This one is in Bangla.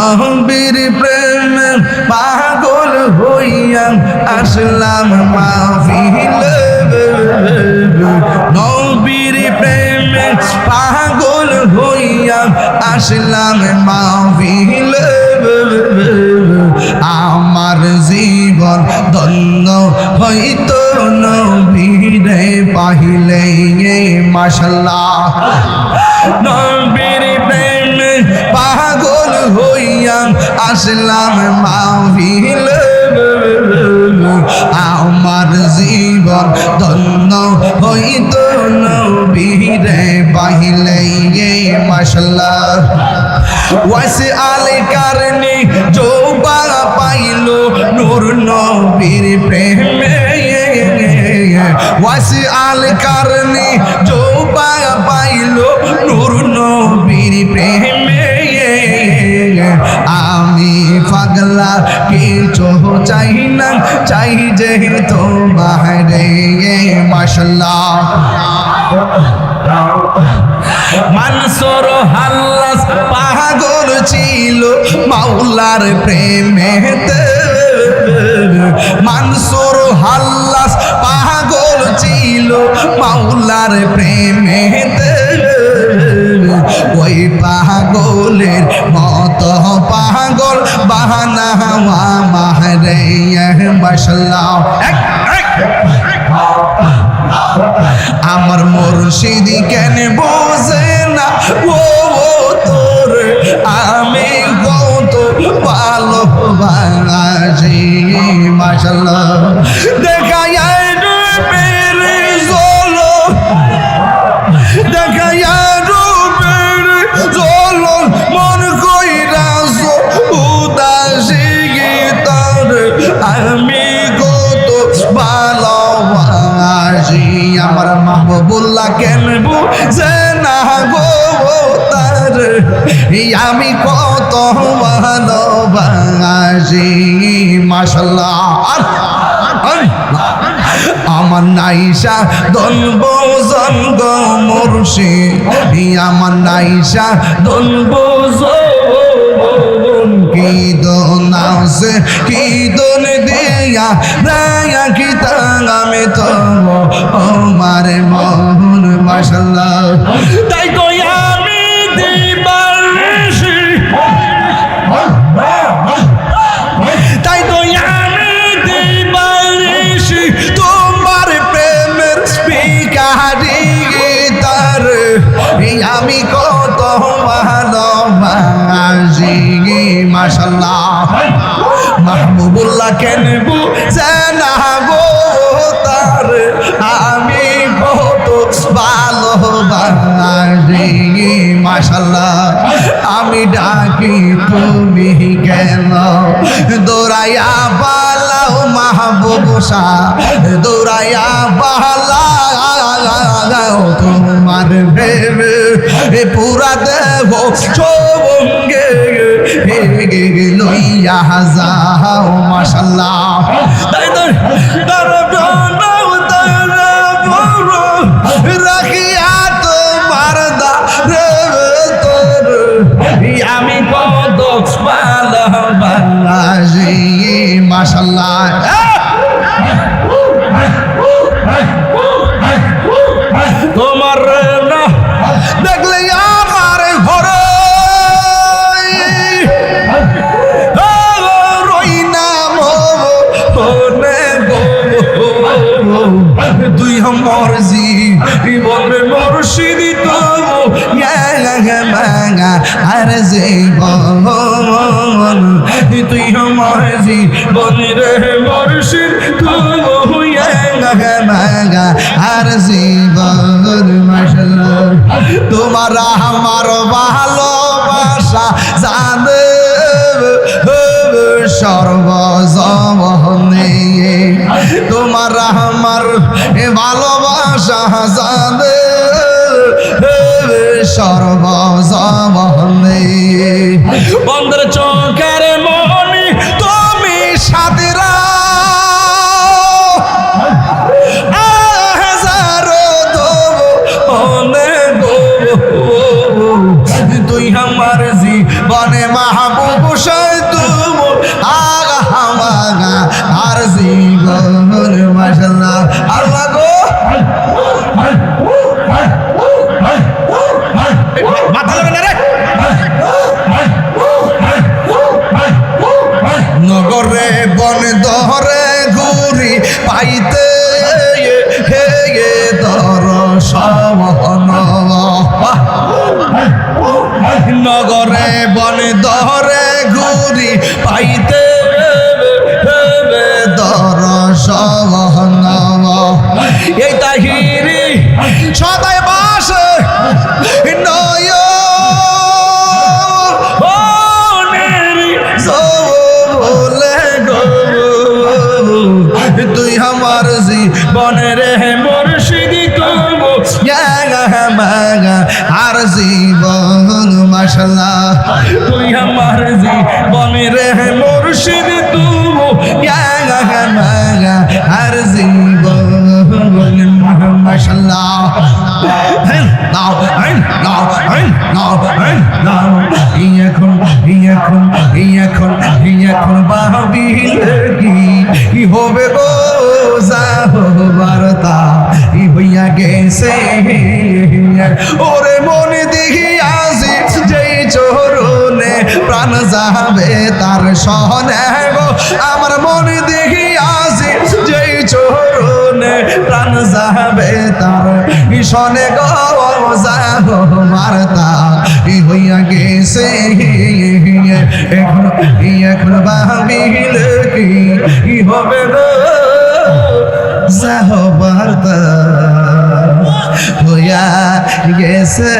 নবীর প্রেম পাগল হইয়া আসলাম মাহফিল। নবীর প্রেম পাগল হইয়া আসলাম মাহফিল। আমার জীবন ধন্য হইতো নবীরে পাহিলে মাসাল্লাহ আসলাম মাহফিল। আমার জীবন ধন্য হইত নবীরে পাহিলে মাসাল্লাহ ওয়াসে আলে কারণে জোবা পাইল নূর নবীর প্রেমে। ওয়াসে আলে কারণে জোবা পাইল নূর নবীর প্রেমে। আমি পাগলা, কিছু চাই না, চাই যে তো বাহারে মাসাল্লাহ মানসর হাল্লাস পাগল ছিল মাওলার প্রেমেতে। মানসর হাল্লাস পাগল ছিল মাওলার প্রেমেতে। ওই পাগলের আমার মুর্শিদি কেন বোঝে না? ও তোর আমি কত ভালো বাঙাজি মাসাল্লাহ আমি কত ভালোবাসি মাসাল্লাহ আমার নাইসা দনব জঙ্গ মুর্শি আমার নাইসা দনব কি দিয়া কি তাঙ্গামে আমার মোহন মাসাল্লাহ মাহবুবুল্লাহ কেন বুঝে না গো তার? আমি কত ভালোবাসি মাসাল্লাহ আমি ডাকি তুমি গেল দৌড়াইয়া পালাও মাহবুব শাহ দৌড়াইয়া পালাও তোমার ভেবে পুরা দেহ চৌবঙ্গে লইয়া যাও মাসাল্লাহ তাই তো রাখিয়া তোমার দা রে তোর। আমি কত ভালোবাসি মাঙ্গা আর যে তুই মরজি বলরে মরশিদ তুই মাঙ্গা আর জীবন তোমার আমার ভালোবাসা জানে সর্বজমনে তোমার আমার ভালোবাসা জানে সর্বজমনে বন্ধের চোখের বন ধরে ঘুরি পাইতে হে গে দর নগরে বন ধরে ঘুরি পাইতে দর এই তাহিরি সদাই বাস আর জীবন মশলা তুই আমার জীবনের মুর্শিদ, তুমো মাগা আর জীবন মশলা এখন এখন এখন এখন কি হবে গো বারতা ই হইয়া গেছে ওরে মনে দেখি আসি যেই চরণে প্রাণ যাবে তার সহনে আমার মনে দেখি আসি যেই চরণে প্রাণ যাবে তার ঈশনে গো। যাব মারতা গেছে এখন এখন ভাবিলে কি হবে বার্তা হইয়া গেছে।